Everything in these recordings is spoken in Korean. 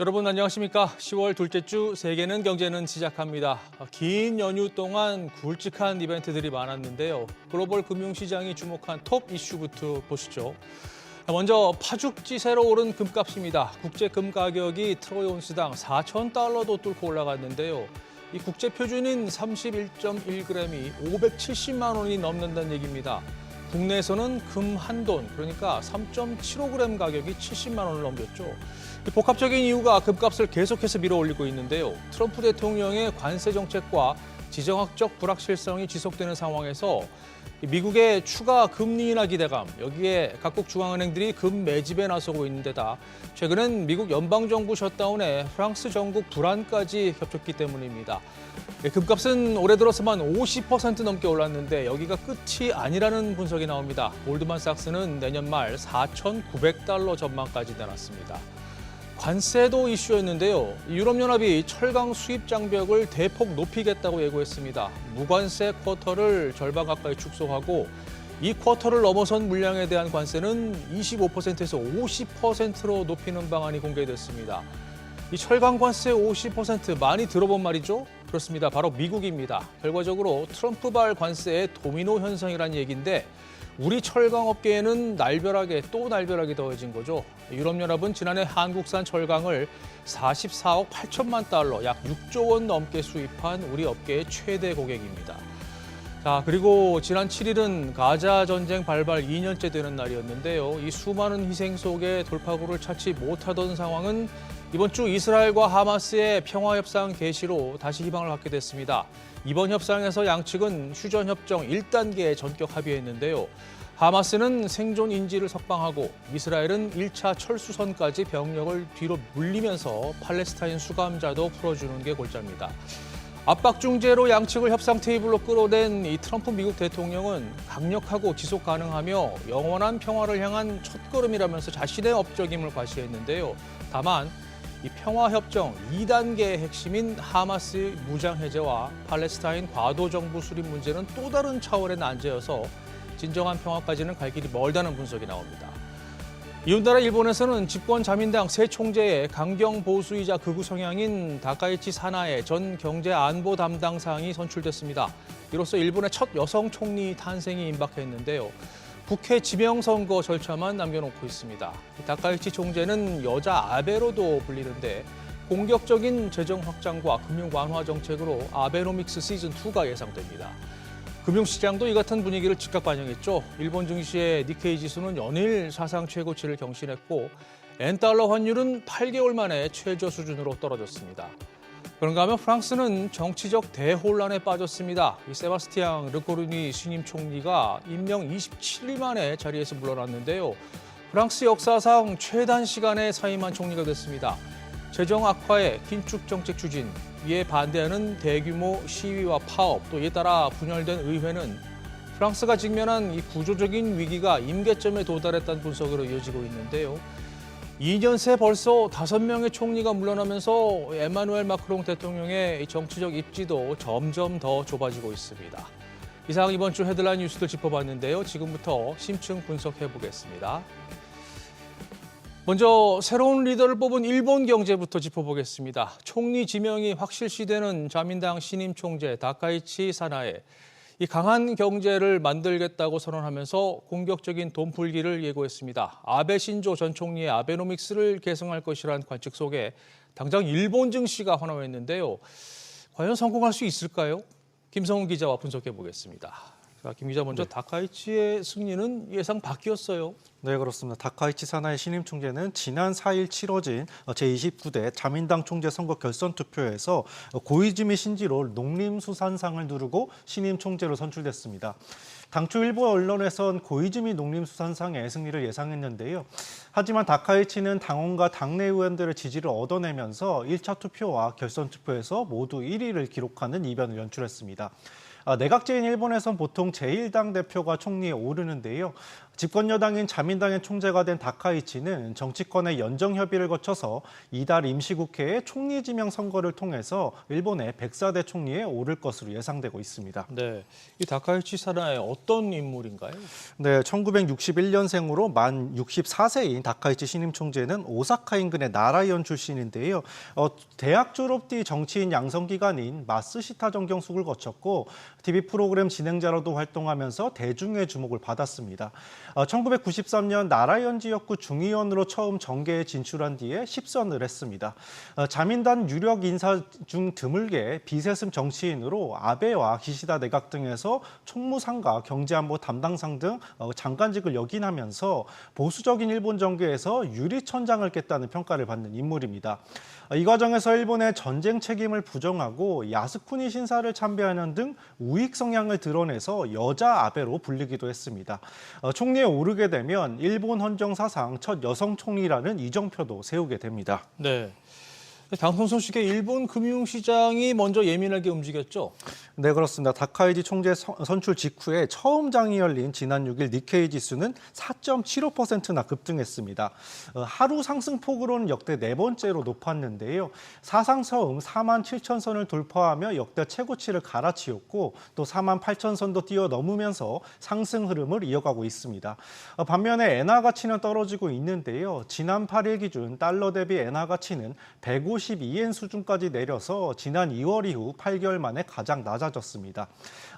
여러분 안녕하십니까? 10월 둘째 주 세계는 경제는 시작합니다. 긴 연휴 동안 굵직한 이벤트들이 많았는데요. 글로벌 금융시장이 주목한 톱 이슈부터 보시죠. 먼저 파죽지세로 오른 금값입니다. 국제 금 가격이 트로이 온스당 4천 달러도 뚫고 올라갔는데요. 이 국제 표준인 31.1g이 570만 원이 넘는다는 얘기입니다. 국내에서는 금 한 돈, 그러니까 3.75g 가격이 70만 원을 넘겼죠. 이 복합적인 이유가 금값을 계속해서 밀어올리고 있는데요. 트럼프 대통령의 관세 정책과 지정학적 불확실성이 지속되는 상황에서 이 미국의 추가 금리 인하 기대감, 여기에 각국 중앙은행들이 금 매집에 나서고 있는 데다 최근엔 미국 연방정부 셧다운에 프랑스 전국 불안까지 겹쳤기 때문입니다. 예, 금값은 올해 들어서만 50% 넘게 올랐는데 여기가 끝이 아니라는 분석이 나옵니다. 골드만삭스는 내년 말 4,900달러 전망까지 내놨습니다. 관세도 이슈였는데요. 유럽연합이 철강 수입 장벽을 대폭 높이겠다고 예고했습니다. 무관세 쿼터를 절반 가까이 축소하고 이 쿼터를 넘어선 물량에 대한 관세는 25%에서 50%로 높이는 방안이 공개됐습니다. 이 철강 관세 50% 많이 들어본 말이죠? 그렇습니다. 바로 미국입니다. 결과적으로 트럼프발 관세의 도미노 현상이란 얘기인데 우리 철강 업계에는 날벼락에 또 날벼락이 더해진 거죠. 유럽연합은 지난해 한국산 철강을 44억 8천만 달러, 약 6조 원 넘게 수입한 우리 업계의 최대 고객입니다. 자, 그리고 지난 7일은 가자 전쟁 발발 2년째 되는 날이었는데요. 이 수많은 희생 속에 돌파구를 찾지 못하던 상황은 이번 주 이스라엘과 하마스의 평화 협상 개시로 다시 희망을 갖게 됐습니다. 이번 협상에서 양측은 휴전 협정 1단계에 전격 합의했는데요. 하마스는 생존 인지를 석방하고 이스라엘은 1차 철수선까지 병력을 뒤로 물리면서 팔레스타인 수감자도 풀어주는 게 골자입니다. 압박 중재로 양측을 협상 테이블로 끌어낸 이 트럼프 미국 대통령은 강력하고 지속 가능하며 영원한 평화를 향한 첫걸음이라면서 자신의 업적임을 과시했는데요. 다만 이 평화협정 2단계의 핵심인 하마스 무장 해제와 팔레스타인 과도 정부 수립 문제는 또 다른 차원의 난제여서 진정한 평화까지는 갈 길이 멀다는 분석이 나옵니다. 이웃나라 일본에서는 집권 자민당 새 총재의 강경 보수이자 극우 성향인 다카이치 사나의 전 경제 안보 담당상이 선출됐습니다. 이로써 일본의 첫 여성 총리 탄생이 임박했는데요. 국회 지명선거 절차만 남겨놓고 있습니다. 다카이치 총재는 여자 아베로도 불리는데 공격적인 재정 확장과 금융 완화 정책으로 아베노믹스 시즌 2가 예상됩니다. 금융시장도 이 같은 분위기를 즉각 반영했죠. 일본 증시의 니케이 지수는 연일 사상 최고치를 경신했고 엔달러 환율은 8개월 만에 최저 수준으로 떨어졌습니다. 그런가 하면 프랑스는 정치적 대혼란에 빠졌습니다. 이 세바스티앙 르코르니 신임 총리가 임명 27일 만에 자리에서 물러났는데요. 프랑스 역사상 최단 시간에 사임한 총리가 됐습니다. 재정 악화에 긴축 정책 추진, 이에 반대하는 대규모 시위와 파업, 또 이에 따라 분열된 의회는 프랑스가 직면한 이 구조적인 위기가 임계점에 도달했다는 분석으로 이어지고 있는데요. 2년 새 벌써 다섯 명의 총리가 물러나면서 에마누엘 마크롱 대통령의 정치적 입지도 점점 더 좁아지고 있습니다. 이상 이번 주 헤드라인 뉴스들 짚어봤는데요. 지금부터 심층 분석해 보겠습니다. 먼저 새로운 리더를 뽑은 일본 경제부터 짚어보겠습니다. 총리 지명이 확실시되는 자민당 신임 총재 다카이치 사나에 이 강한 경제를 만들겠다고 선언하면서 공격적인 돈 풀기를 예고했습니다. 아베 신조 전 총리의 아베노믹스를 계승할 것이라는 관측 속에 당장 일본 증시가 환호했는데요. 과연 성공할 수 있을까요? 김성훈 기자와 분석해 보겠습니다. 자, 김 기자 먼저 다카이치의 승리는 예상 바뀌었어요. 네, 그렇습니다. 다카이치 사나의 신임 총재는 지난 4일 치러진 제29대 자민당 총재 선거 결선 투표에서 고이즈미 신지로 농림수산상을 누르고 신임 총재로 선출됐습니다. 당초 일부 언론에선 고이즈미 농림수산상의 승리를 예상했는데요. 하지만 다카이치는 당원과 당내 의원들의 지지를 얻어내면서 1차 투표와 결선 투표에서 모두 1위를 기록하는 이변을 연출했습니다. 아, 내각제인 일본에선 보통 제1당 대표가 총리에 오르는데요. 집권 여당인 자민당의 총재가 된 다카이치는 정치권의 연정 협의를 거쳐서 이달 임시국회의 총리 지명 선거를 통해서 일본의 백사대 총리에 오를 것으로 예상되고 있습니다. 네, 이 다카이치 사나의 어떤 인물인가요? 네, 1961년생으로 만 64세인 다카이치 신임 총재는 오사카 인근의 나라현 출신인데요. 어, 대학 졸업 뒤 정치인 양성 기관인 마스시타 정경숙을 거쳤고 TV 프로그램 진행자로도 활동하면서 대중의 주목을 받았습니다. 어, 1993년 나라현 지역구 중의원으로 처음 정계에 진출한 뒤에 10선을 했습니다. 어, 자민당 유력 인사 중 드물게 비세슴 정치인으로 아베와 기시다 내각 등에서 총무상과 경제안보 담당상 등 어, 장관직을 역임하면서 보수적인 일본 정계에서 유리천장을 깼다는 평가를 받는 인물입니다. 어, 이 과정에서 일본의 전쟁 책임을 부정하고 야스쿠니 신사를 참배하는 등 우익 성향을 드러내서 여자 아베로 불리기도 했습니다. 어, 총리에 오르게 되면 일본 헌정 사상 첫 여성 총리라는 이정표도 세우게 됩니다. 네. 방송 소식에 일본 금융시장이 먼저 예민하게 움직였죠. 네, 그렇습니다. 다카이지 총재 선- 선출 직후에 처음 장이 열린 지난 6일 니케이 지수는 4.75%나 급등했습니다. 어, 하루 상승폭으로는 역대 네 번째로 높았는데요. 사상 처음 4만 7천 선을 돌파하며 역대 최고치를 갈아치웠고 또 4만 8천 선도 뛰어넘으면서 상승 흐름을 이어가고 있습니다. 어, 반면에 엔화 가치는 떨어지고 있는데요. 지난 8일 기준 달러 대비 엔화 가치는 152엔 수준까지 내려서 지난 2월 이후 8개월 만에 가장 낮아졌습니다.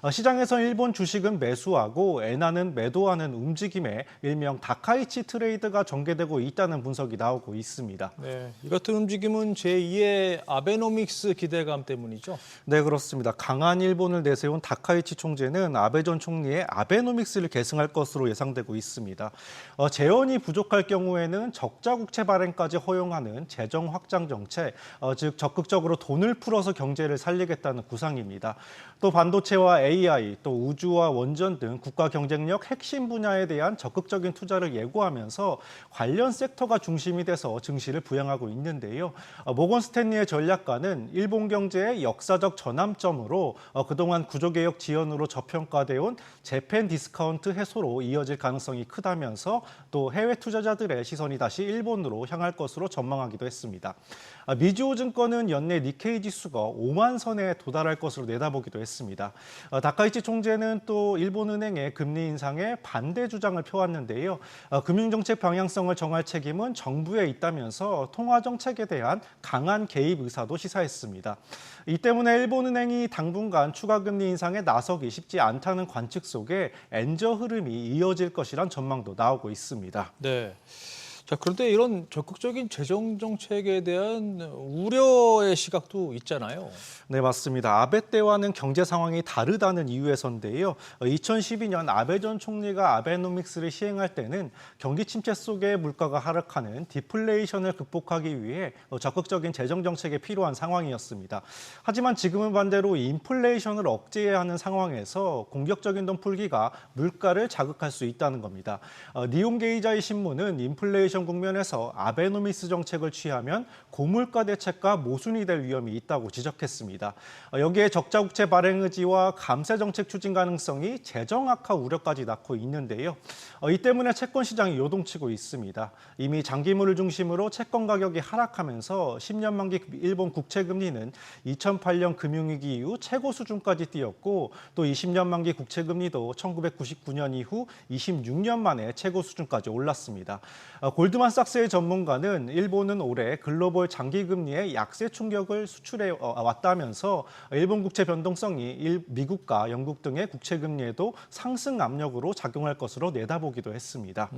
어, 시장에서 일본 주식은 매수하고 엔화는 매도하는 움직임에 일명 다카이치 트레이드가 전개되고 있다는 분석이 나오고 있습니다. 네, 이 같은 움직임은 제2의 아베노믹스 기대감 때문이죠. 네, 그렇습니다. 강한 일본을 내세운 다카이치 총재는 아베 전 총리의 아베노믹스를 계승할 것으로 예상되고 있습니다. 어, 재원이 부족할 경우에는 적자 국채 발행까지 허용하는 재정 확장 정책, 어, 즉 적극적으로 돈을 풀어서 경제를 살리겠다는 구상입니다. 또 반도체와 AI, 또 우주와 원전 등 국가 경쟁력 핵심 분야에 대한 적극적인 투자를 예고하면서 관련 섹터가 중심이 돼서 증시를 부양하고 있는데요. 어, 모건 스탠리의 전략가는 일본 경제의 역사적 전환점으로 어, 그동안 구조개혁 지연으로 저평가돼 온 재팬 디스카운트 해소로 이어질 가능성이 크다면서 또 해외 투자자들의 시선이 다시 일본으로 향할 것으로 전망하기도 했습니다. 아, 미주호 증권은 연내 니케이 지수가 5만 선에 도달할 것으로 내다보기도 했습니다. 어, 다카이치 총재는 또 일본은행의 금리 인상에 반대 주장을 펴왔는데요. 어, 금융정책 방향성을 정할 책임은 정부에 있다면서 통화정책에 대한 강한 개입 의사도 시사했습니다. 이 때문에 일본은행이 당분간 추가 금리 인상에 나서기 쉽지 않다는 관측 속에 엔저 흐름이 이어질 것이란 전망도 나오고 있습니다. 네. 자, 그런데 이런 적극적인 재정 정책에 대한 우려의 시각도 있잖아요. 네, 맞습니다. 아베 때와는 경제 상황이 다르다는 이유에서인데요. 2012년 아베 전 총리가 아베노믹스를 시행할 때는 경기 침체 속에 물가가 하락하는 디플레이션을 극복하기 위해 적극적인 재정 정책이 필요한 상황이었습니다. 하지만 지금은 반대로 인플레이션을 억제해야 하는 상황에서 공격적인 돈 풀기가 물가를 자극할 수 있다는 겁니다. 어, 니온 게이자의 신문은 인플레이션 국면에서 아베노믹스 정책을 취하면 고물가 대책과 모순이 될 위험이 있다고 지적했습니다. 어, 여기에 적자 국채 발행 의지와 감세 정책 추진 가능성이 재정 악화 우려까지 낳고 있는데요. 어, 이 때문에 채권 시장이 요동치고 있습니다. 이미 장기물을 중심으로 채권 가격이 하락하면서 10년 만기 일본 국채 금리는 2008년 금융위기 이후 최고 수준까지 뛰었고 또 20년 만기 국채 금리도 1999년 이후 26년 만에 최고 수준까지 올랐습니다. 어, 골드만삭스의 전문가는 일본은 올해 글로벌 장기 금리의 약세 충격을 수출해 어, 왔다면서 일본 국채 변동성이 일- 미국과 영국 등의 국채 금리에도 상승 압력으로 작용할 것으로 내다보기도 했습니다.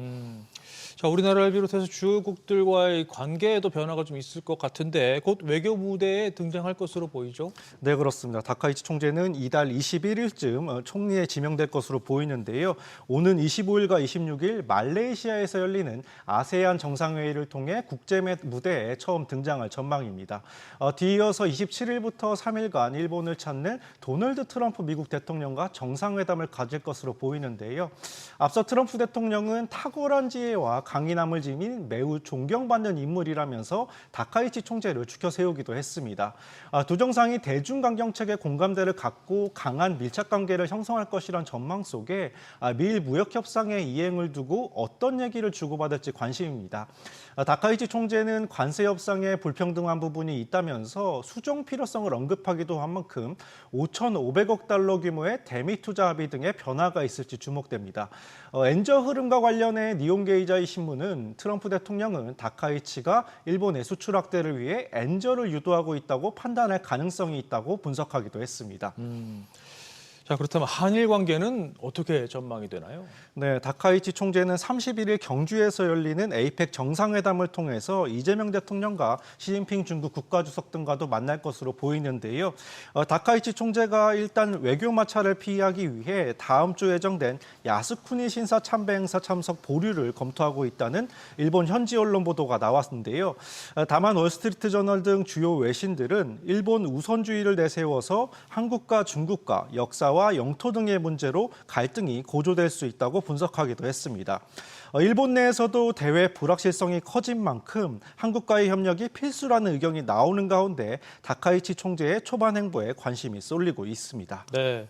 자, 우리나라를 비롯해서 주요국들과의 관계에도 변화가 좀 있을 것 같은데 곧 외교 무대에 등장할 것으로 보이죠. 네, 그렇습니다. 다카이치 총재는 이달 21일쯤 어, 총리에 지명될 것으로 보이는데요. 오는 25일과 26일 말레이시아에서 열리는 아세 안 정상회의를 통해 국제 무대에 처음 등장할 전망입니다. 어, 뒤이어서 27일부터 3일간 일본을 찾는 도널드 트럼프 미국 대통령과 정상회담을 가질 것으로 보이는데요. 앞서 트럼프 대통령은 탁월한 지혜와 강인함을 지닌 매우 존경받는 인물이라면서 다카이치 총재를 추켜 세우기도 했습니다. 아, 두 정상이 대중강경책에 공감대를 갖고 강한 밀착 관계를 형성할 것이란 전망 속에 아, 미일 무역 협상의 이행을 두고 어떤 얘기를 주고받을지 관심 입니다. 아, 다카이치 총재는 관세 협상에 불평등한 부분이 있다면서 수정 필요성을 언급하기도 한 만큼 5,500억 달러 규모의 대미 투자 합의 등의 변화가 있을지 주목됩니다. 어, 엔저 흐름과 관련해 니온게이자이 신문은 트럼프 대통령은 다카이치가 일본의 수출 확대를 위해 엔저를 유도하고 있다고 판단할 가능성이 있다고 분석하기도 했습니다. 자, 그렇다면 한일 관계는 어떻게 전망이 되나요? 네, 다카이치 총재는 31일 경주에서 열리는 에이펙 정상회담을 통해서 이재명 대통령과 시진핑 중국 국가주석 등과도 만날 것으로 보이는데요. 어, 다카이치 총재가 일단 외교 마찰을 피하기 위해 다음 주 예정된 야스쿠니 신사 참배 행사 참석 보류를 검토하고 있다는 일본 현지 언론 보도가 나왔는데요. 어, 다만 월스트리트 저널 등 주요 외신들은 일본 우선주의를 내세워서 한국과 중국과 역사와 영토 등의 문제로 갈등이 고조될 수 있다고 분석하기도 했습니다. 어, 일본 내에서도 대외 불확실성이 커진 만큼 한국과의 협력이 필수라는 의견이 나오는 가운데 다카이치 총재의 초반 행보에 관심이 쏠리고 있습니다. 네.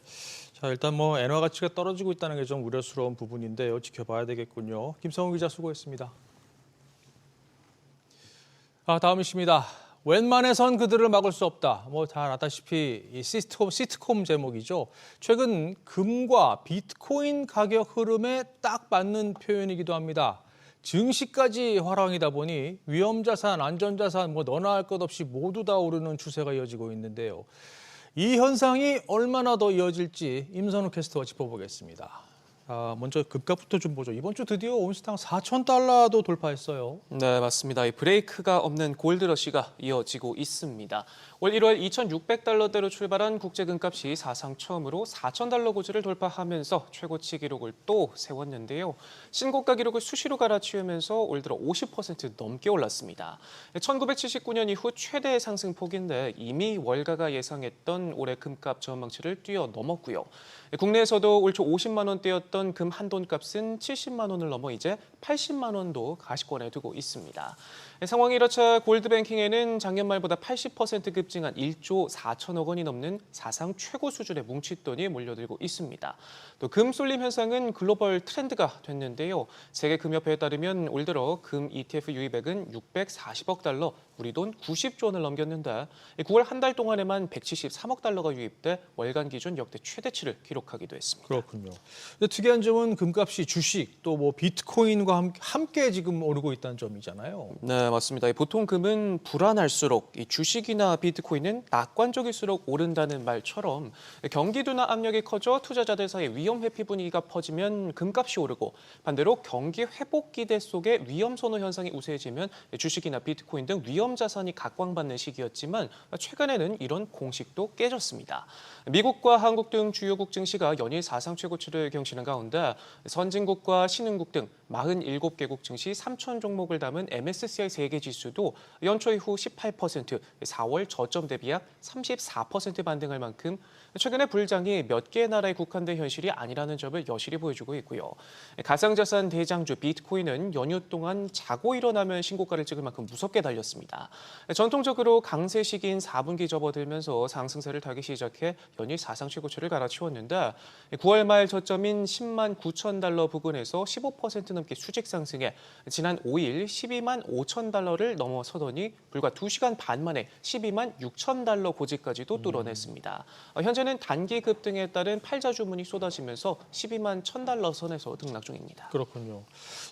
자, 일단 뭐 엔화 가치가 떨어지고 있다는 게 좀 우려스러운 부분인데요. 지켜봐야 되겠군요. 김성훈 기자 수고했습니다. 아, 다음 이슈입니다. 웬만해선 그들을 막을 수 없다. 뭐 잘 아다시피 이 시트콤 시트콤 제목이죠. 최근 금과 비트코인 가격 흐름에 딱 맞는 표현이기도 합니다. 증시까지 화랑이다 보니 위험 자산, 안전 자산 뭐 너나 할 것 없이 모두 다 오르는 추세가 이어지고 있는데요. 이 현상이 얼마나 더 이어질지 임선우 캐스터와 짚어보겠습니다. 아, 먼저 금값부터 좀 보죠. 이번 주 드디어 온스당 4천 달러도 돌파했어요. 네, 맞습니다. 이 브레이크가 없는 골드러시가 이어지고 있습니다. 올 1월 2,600달러대로 출발한 국제금값이 사상 처음으로 4,000달러 고지를 돌파하면서 최고치 기록을 또 세웠는데요. 신고가 기록을 수시로 갈아치우면서 올 들어 50% 넘게 올랐습니다. 1979년 이후 최대의 상승폭인데 이미 월가가 예상했던 올해 금값 전망치를 뛰어넘었고요. 국내에서도 올 초 50만 원대였던 금 한 돈 값은 70만 원을 넘어 이제 80만 원도 가시권에 두고 있습니다. 상황이 이렇자 골드뱅킹에는 작년 말보다 80% 급증한 1조 4천억 원이 넘는 사상 최고 수준의 뭉칫돈이 몰려들고 있습니다. 또 금 쏠림 현상은 글로벌 트렌드가 됐는데요. 세계금협회에 따르면 올 들어 금 ETF 유입액은 640억 달러, 우리 돈 90조 원을 넘겼는데 9월 한 달 동안에만 173억 달러가 유입돼 월간 기준 역대 최대치를 기록하기도 했습니다. 그렇군요. 근데 특이한 점은 금값이 주식 또 뭐 비트코인과 함- 함께 지금 오르고 있다는 점이잖아요. 네, 맞습니다. 이 보통 금은 불안할수록 이 주식이나 비트코인은 낙관적일수록 오른다는 말처럼 경기 둔화 압력이 커져 투자자들 사이 위험 회피 분위기가 퍼지면 금값이 오르고 반대로 경기 회복 기대 속에 위험 선호 현상이 우세해지면 주식이나 비트코인 등 위험 자산이 각광받는 시기였지만 최근에는 이런 공식도 깨졌습니다. 미국과 한국 등 주요국 증시가 연일 사상 최고치를 경신한 가운데 선진국과 신흥국 등 47개국 증시 3천 종목을 담은 MSCI 세계 지수도 연초 이후 18%, 4월 저점 대비 약 34% 반등할 만큼 최근에 불장이 몇 개의 나라에 국한된 현실이 아니라는 점을 여실히 보여주고 있고요. 가상자산 대장주 비트코인은 연휴 동안 자고 일어나면 신고가를 찍을 만큼 무섭게 달렸습니다. 전통적으로 강세 시기인 4분기 접어들면서 상승세를 타기 시작해 연일 사상 최고치를 갈아치웠는데 9월 말 저점인 10만 9천 달러 부근에서 15% 넘게 수직 상승해 지난 5일 12만 5천 달러를 넘어서더니 불과 2시간 반 만에 12만 6천 달러 고지까지도 뚫어냈습니다. 어, 현재는 단기 급등에 따른 팔자 주문이 쏟아지면서 12만 1천 달러 선에서 등락 중입니다. 그렇군요.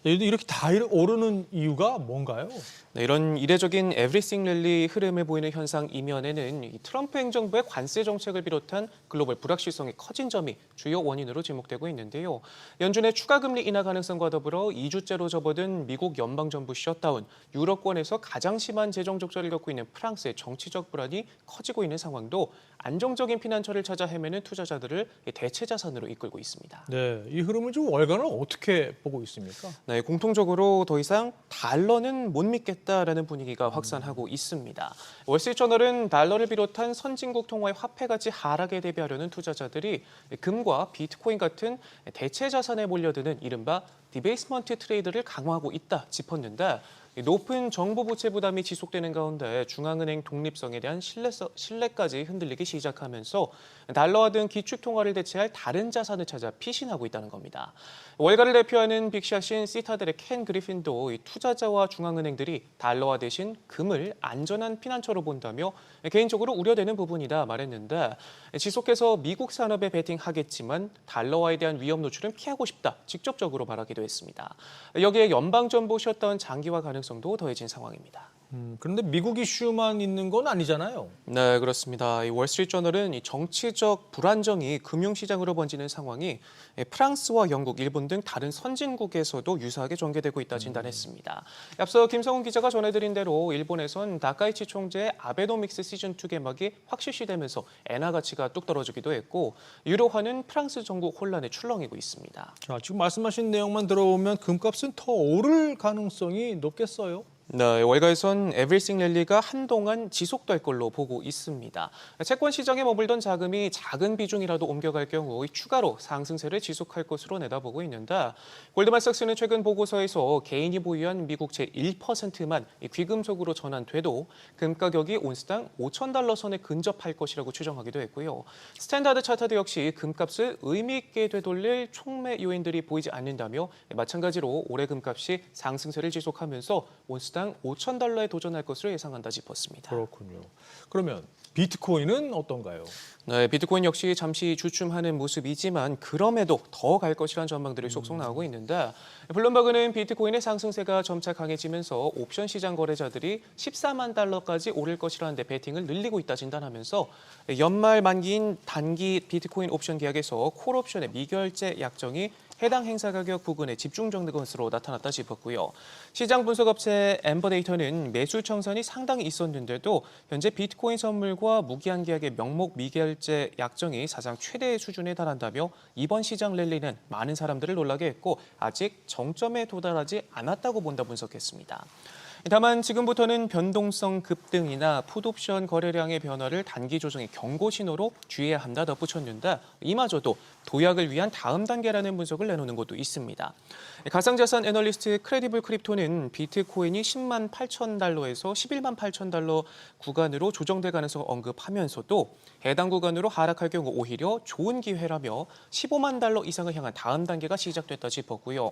이렇게 다 오르는 이유가 뭔가요? 네, 이런 이례적인 에브리싱 랠리 흐름을 보이는 현상 이면에는 이 트럼프 행정부의 관세 정책을 비롯한 글로벌 불확실성이 커진 점이 주요 원인으로 지목되고 있는데요. 연준의 추가 금리 인하 가능성과 더불어 2주째로 접어든 미국 연방정부 셧다운, 유럽권에서 가장 심한 재정 적자를 겪고 있는 프랑스의 정치적 불안이 커지고 있는 상황도 안정적인 피난처를 찾아 헤매는 투자자들을 대체 자산으로 이끌고 있습니다. 네, 이 흐름을 좀 월간은 어떻게 보고 있습니까? 네, 공통적으로 더 이상 달러는 못 믿겠다 라는 분위기가 확산하고 있습니다. 월스트리트저널은 달러를 비롯한 선진국 통화의 화폐 가치 하락에 대비하려는 투자자들이 금과 비트코인 같은 대체 자산에 몰려드는 이른바 디베이스먼트 트레이드를 강화하고 있다 짚었는데 높은 정부 부채 부담이 지속되는 가운데 중앙은행 독립성에 대한 신뢰서, 신뢰까지 흔들리기 시작하면서 달러와 등 기축 통화를 대체할 다른 자산을 찾아 피신하고 있다는 겁니다. 월가를 대표하는 빅샷인 시타델의 켄 그리핀도 이 투자자와 중앙은행들이 달러화 대신 금을 안전한 피난처로 본다며 개인적으로 우려되는 부분이다 말했는데 지속해서 미국 산업에 베팅하겠지만 달러화에 대한 위험 노출은 피하고 싶다 직접적으로 말하기도 했습니다. 여기에 연방정부 셧다운 장기화 가능성 도 더해진 상황입니다. 음, 그런데 미국 이슈만 있는 건 아니잖아요. 네, 그렇습니다. 이 월스트리트저널은 이 정치적 불안정이 금융시장으로 번지는 상황이 예, 프랑스와 영국, 일본 등 다른 선진국에서도 유사하게 전개되고 있다 진단했습니다. 앞서 김성훈 기자가 전해드린 대로 일본에선 다카이치 총재의 아베노믹스 시즌2 개막이 확실시되면서 엔화 가치가 뚝 떨어지기도 했고 유로화는 프랑스 전국 혼란에 출렁이고 있습니다. 자, 지금 말씀하신 내용만 들어보면 금값은 더 오를 가능성이 높겠어요. 네, 월가에선 에브리싱 랠리가 한동안 지속될 걸로 보고 있습니다. 채권 시장에 머물던 자금이 작은 비중이라도 옮겨갈 경우 추가로 상승세를 지속할 것으로 내다보고 있는데 골드만삭스는 최근 보고서에서 개인이 보유한 미국 제 1%만 귀금속으로 전환돼도 금 가격이 온스당 5천 달러 선에 근접할 것이라고 추정하기도 했고요. 스탠다드 차트도 역시 금값을 의미 있게 되돌릴 촉매 요인들이 보이지 않는다며 마찬가지로 올해 금값이 상승세를 지속하면서 온스당 5천 달러에 도전할 것으로 예상한다 짚었습니다. 그렇군요. 그러면 비트코인은 어떤가요? 네, 비트코인 역시 잠시 주춤하는 모습이지만 그럼에도 더 갈 것이라는 전망들이 속속 나오고 있는데 블룸버그는 비트코인의 상승세가 점차 강해지면서 옵션 시장 거래자들이 14만 달러까지 오를 것이라는 데 베팅을 늘리고 있다 진단하면서 연말 만기인 단기 비트코인 옵션 계약에서 콜 옵션의 미결제 약정이 해당 행사 가격 부근에 집중적인 것으로 나타났다 짚었고요. 시장 분석업체 엠버데이터는 매수 청산이 상당히 있었는데도 현재 비트코인 선물과 무기한 계약의 명목 미결제 약정이 사상 최대 수준에 달한다며 이번 시장 랠리는 많은 사람들을 놀라게 했고 아직 정점에 도달하지 않았다고 본다 분석했습니다. 다만 지금부터는 변동성 급등이나 풋옵션 거래량의 변화를 단기 조정의 경고 신호로 주의해야 한다 덧붙였는데 이마저도 도약을 위한 다음 단계라는 분석을 내놓는 곳도 있습니다. 가상자산 애널리스트 크레디블 크립토는 비트코인이 10만 8천 달러에서 11만 8천 달러 구간으로 조정될 가능성을 언급하면서도 해당 구간으로 하락할 경우 오히려 좋은 기회라며 15만 달러 이상을 향한 다음 단계가 시작됐다 짚었고요.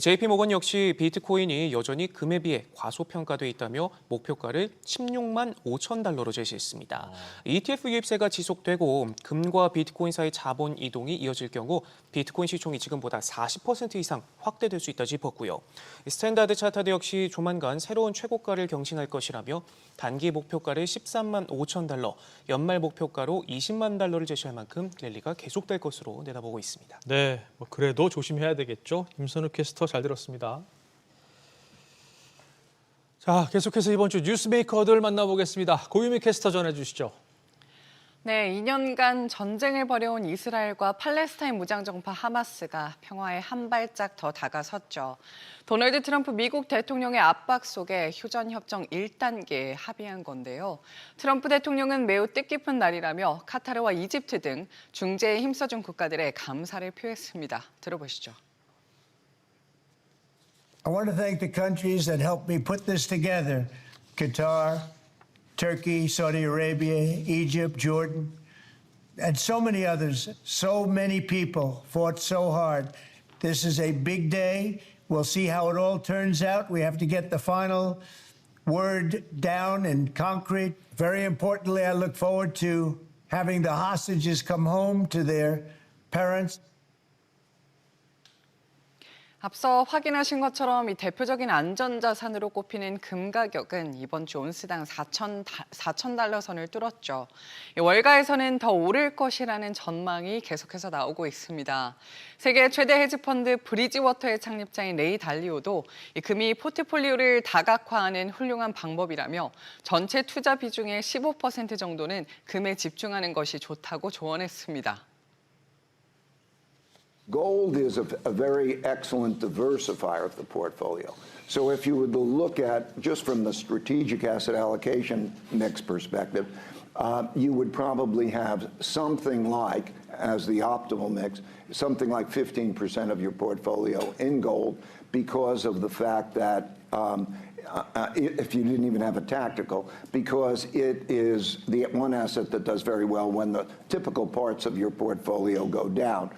JP모건 역시 비트코인이 여전히 금에 비해 과소평가돼 있다며 목표가를 16만 5천 달러로 제시했습니다. ETF 유입세가 지속되고 금과 비트코인 사이 자본 이동이 이어질 경우 비트코인 시총이 지금보다 40% 이상 확대될 수 있다 짚었고요. 스탠다드 차트도 역시 조만간 새로운 최고가를 경신할 것이라며 단기 목표가를 13만 5천 달러, 연말 목표가로 20만 달러를 제시할 만큼 랠리가 계속될 것으로 내다보고 있습니다. 네, 뭐 그래도 조심해야 되겠죠. 임선우 캐스터 잘 들었습니다. 자, 계속해서 이번 주 뉴스메이커들 만나보겠습니다. 고유미 캐스터 전해주시죠. 네, 2년간 전쟁을 벌여온 이스라엘과 팔레스타인 무장정파 하마스가 평화에 한 발짝 더 다가섰죠. 도널드 트럼프 미국 대통령의 압박 속에 휴전협정 1단계에 합의한 건데요. 트럼프 대통령은 매우 뜻깊은 날이라며 카타르와 이집트 등 중재에 힘써준 국가들의 감사를 표했습니다. 들어보시죠. I want to thank the countries that helped me put this together Qatar, Turkey, Saudi Arabia, Egypt, Jordan, and so many others. So many people fought so hard. This is a big day. We'll see how it all turns out. We have to get the final word down in concrete. Very importantly, I look forward to having the hostages come home to their parents. 앞서 확인하신 것처럼 이 대표적인 안전자산으로 꼽히는 금 가격은 이번 주 온스당 4천, 4천 달러 선을 뚫었죠. 이 월가에서는 더 오를 것이라는 전망이 계속해서 나오고 있습니다. 세계 최대 헤지펀드 브리지워터의 창립자인 레이 달리오도 이 금이 포트폴리오를 다각화하는 훌륭한 방법이라며 전체 투자 비중의 15% 정도는 금에 집중하는 것이 좋다고 조언했습니다. Gold is a, a very excellent diversifier of the portfolio. So if you were to look at just from the strategic asset allocation mix perspective, uh, you would probably have something like, as the optimal mix, something like 15% of your portfolio in gold because of the fact that um, uh, uh, if you didn't even have a tactical, because it is the one asset that does very well when the typical parts of your portfolio go down.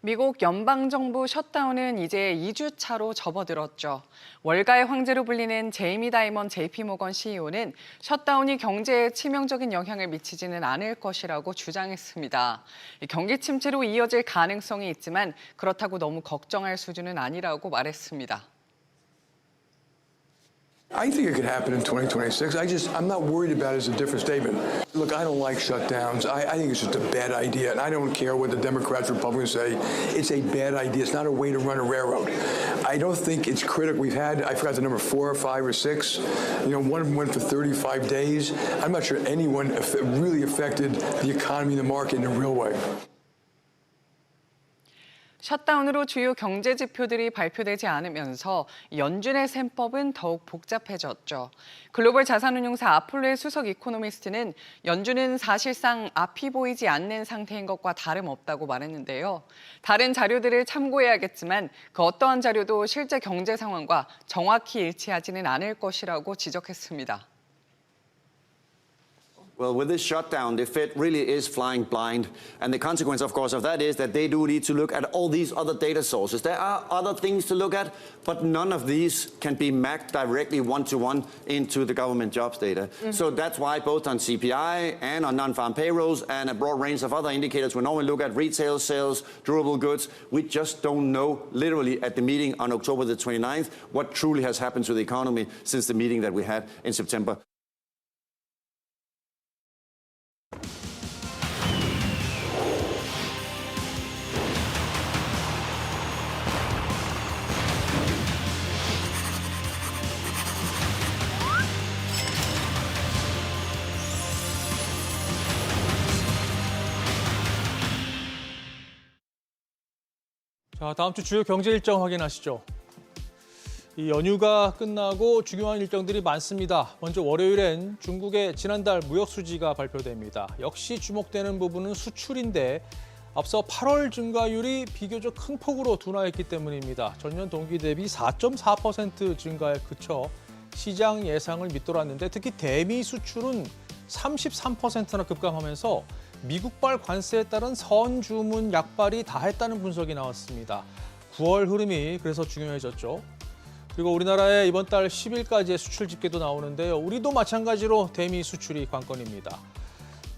미국 연방정부 셧다운은 이제 2주 차로 접어들었죠. 월가의 황제로 불리는 제이미 다이먼 JP 모건 CEO는 셧다운이 경제에 치명적인 영향을 미치지는 않을 것이라고 주장했습니다. 경기 침체로 이어질 가능성이 있지만 그렇다고 너무 걱정할 수준은 아니라고 말했습니다. I think it could happen in 2026. I just, I'm not worried about it as a different statement. Look, I don't like shutdowns. I, I think it's just a bad idea, and I don't care what the Democrats, Republicans say. It's a bad idea. It's not a way to run a railroad. I don't think it's critical. We've had, I forgot the number, four or five or six. You know, one of them went for 35 days. I'm not sure anyone really affected the economy and the market in a real way. 셧다운으로 주요 경제 지표들이 발표되지 않으면서 연준의 셈법은 더욱 복잡해졌죠. 글로벌 자산운용사 아폴로의 수석 이코노미스트는 연준은 사실상 앞이 보이지 않는 상태인 것과 다름없다고 말했는데요. 다른 자료들을 참고해야겠지만 그 어떠한 자료도 실제 경제 상황과 정확히 일치하지는 않을 것이라고 지적했습니다. Well, with this shutdown, the Fed really is flying blind. And the consequence, of course, of that is that they do need to look at all these other data sources. There are other things to look at, but none of these can be mapped directly one to one into the government jobs data. Mm-hmm. So that's why both on CPI and on non farm payrolls and a broad range of other indicators, we normally look at retail sales, durable goods. We just don't know, literally, at the meeting on October the 29th, what truly has happened to the economy since the meeting that we had in September. 자, 다음 주 주요 경제 일정 확인하시죠. 이 연휴가 끝나고 중요한 일정들이 많습니다. 먼저 월요일엔 중국의 지난달 무역 수지가 발표됩니다. 역시 주목되는 부분은 수출인데 앞서 8월 증가율이 비교적 큰 폭으로 둔화했기 때문입니다. 전년 동기 대비 4.4% 증가에 그쳐 시장 예상을 밑돌았는데 특히 대미 수출은 33%나 급감하면서 미국발 관세에 따른 선주문 약발이 다했다는 분석이 나왔습니다. 9월 흐름이 그래서 중요해졌죠. 그리고 우리나라의 이번 달 10일까지의 수출 집계도 나오는데요. 우리도 마찬가지로 대미 수출이 관건입니다.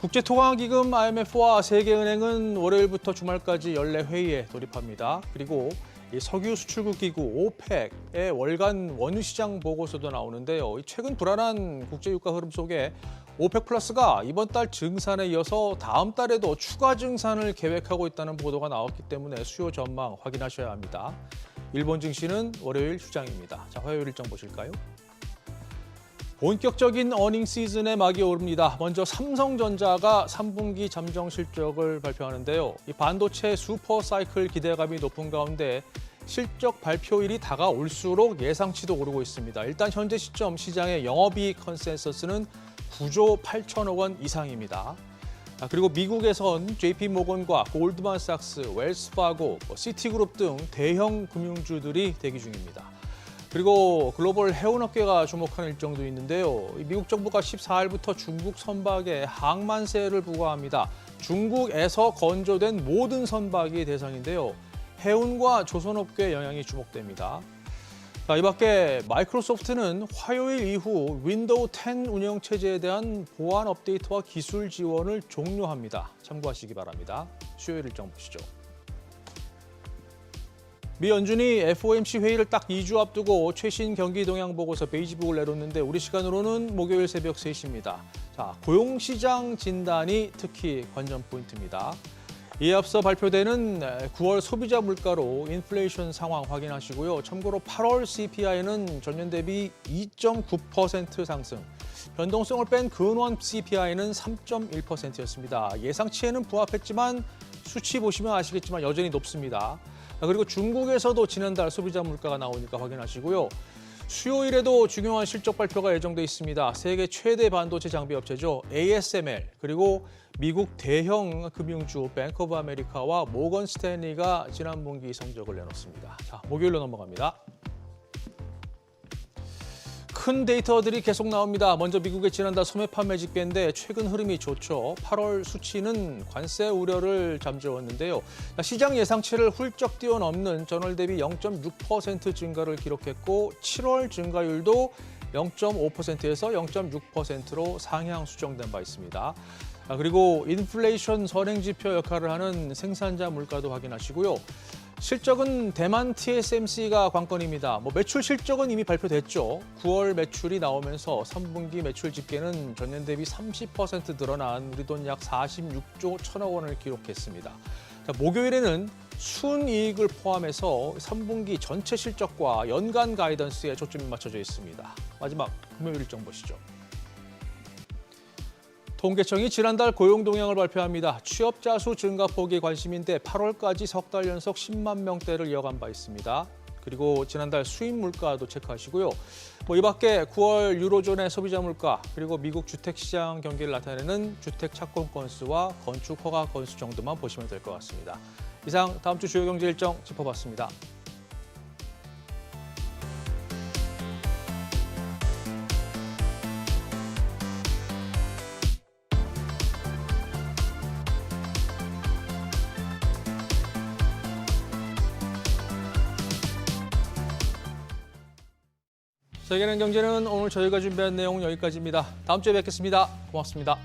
국제통화기금 IMF와 세계은행은 월요일부터 주말까지 연례 회의에 돌입합니다. 그리고 이 석유 수출국 기구 오펙의 월간 원유 시장 보고서도 나오는데요. 이 최근 불안한 국제 유가 흐름 속에 오펙 플러스가 이번 달 증산에 이어서 다음 달에도 추가 증산을 계획하고 있다는 보도가 나왔기 때문에 수요 전망 확인하셔야 합니다. 일본 증시는 월요일 휴장입니다. 자, 화요일 일정 보실까요? 본격적인 어닝 시즌의 막이 오릅니다. 먼저 삼성전자가 3분기 잠정 실적을 발표하는데요. 이 반도체 슈퍼 사이클 기대감이 높은 가운데 실적 발표일이 다가올수록 예상치도 오르고 있습니다. 일단 현재 시점 시장의 영업이익 컨센서스는 9조 8천억 원 이상입니다. 아, 그리고 미국에선 JP 모건과 골드만삭스, 웰스파고, 뭐 시티그룹 등 대형 금융주들이 대기 중입니다. 그리고 글로벌 해운업계가 주목하는 일정도 있는데요. 이 미국 정부가 14일부터 중국 선박에 항만세를 부과합니다. 중국에서 건조된 모든 선박이 대상인데요. 해운과 조선업계 영향이 주목됩니다. 자, 이 밖에 마이크로소프트는 화요일 이후 윈도우 10 운영 체제에 대한 보안 업데이트와 기술 지원을 종료합니다. 참고하시기 바랍니다. 수요일 일정 보시죠. 미 연준이 FOMC 회의를 딱 2주 앞두고 최신 경기 동향 보고서 베이지북을 내놓는데 우리 시간으로는 목요일 새벽 3시입니다. 자, 고용시장 진단이 특히 관전 포인트입니다. 이에 앞서 발표되는 9월 소비자 물가로 인플레이션 상황 확인하시고요. 참고로 8월 CPI는 전년 대비 2.9% 상승. 변동성을 뺀 근원 CPI는 3.1%였습니다. 예상치에는 부합했지만 수치 보시면 아시겠지만 여전히 높습니다. 그리고 중국에서도 지난달 소비자 물가가 나오니까 확인하시고요. 수요일에도 중요한 실적 발표가 예정돼 있습니다. 세계 최대 반도체 장비 업체죠. ASML 그리고 미국 대형 금융주 뱅크 오브 아메리카와 모건 스탠리가 지난 분기 성적을 내놓습니다. 자, 목요일로 넘어갑니다. 큰 데이터들이 계속 나옵니다. 먼저 미국의 지난달 소매 판매 집계인데 최근 흐름이 좋죠. 8월 수치는 관세 우려를 잠재웠는데요. 시장 예상치를 훌쩍 뛰어넘는 전월 대비 0.6% 증가를 기록했고 7월 증가율도 0.5%에서 0.6%로 상향 수정된 바 있습니다. 아, 그리고 인플레이션 선행 지표 역할을 하는 생산자 물가도 확인하시고요. 실적은 대만 TSMC가 관건입니다. 뭐 매출 실적은 이미 발표됐죠. 9월 매출이 나오면서 3분기 매출 집계는 전년 대비 30% 늘어난 우리 돈 약 46조 천억 원을 기록했습니다. 자, 목요일에는 순이익을 포함해서 3분기 전체 실적과 연간 가이던스에 초점이 맞춰져 있습니다. 마지막 금요일 일정 보시죠. 통계청이 지난달 고용 동향을 발표합니다. 취업자 수 증가 폭이 관심인데 8월까지 석 달 연속 10만 명대를 이어간 바 있습니다. 그리고 지난달 수입 물가도 체크하시고요. 뭐 이 밖에 9월 유로존의 소비자 물가 그리고 미국 주택 시장 경기를 나타내는 주택 착공 건수와 건축 허가 건수 정도만 보시면 될 것 같습니다. 이상 다음 주 주요 경제 일정 짚어봤습니다. 세계는 경제는 오늘 저희가 준비한 내용은 여기까지입니다. 다음 주에 뵙겠습니다. 고맙습니다.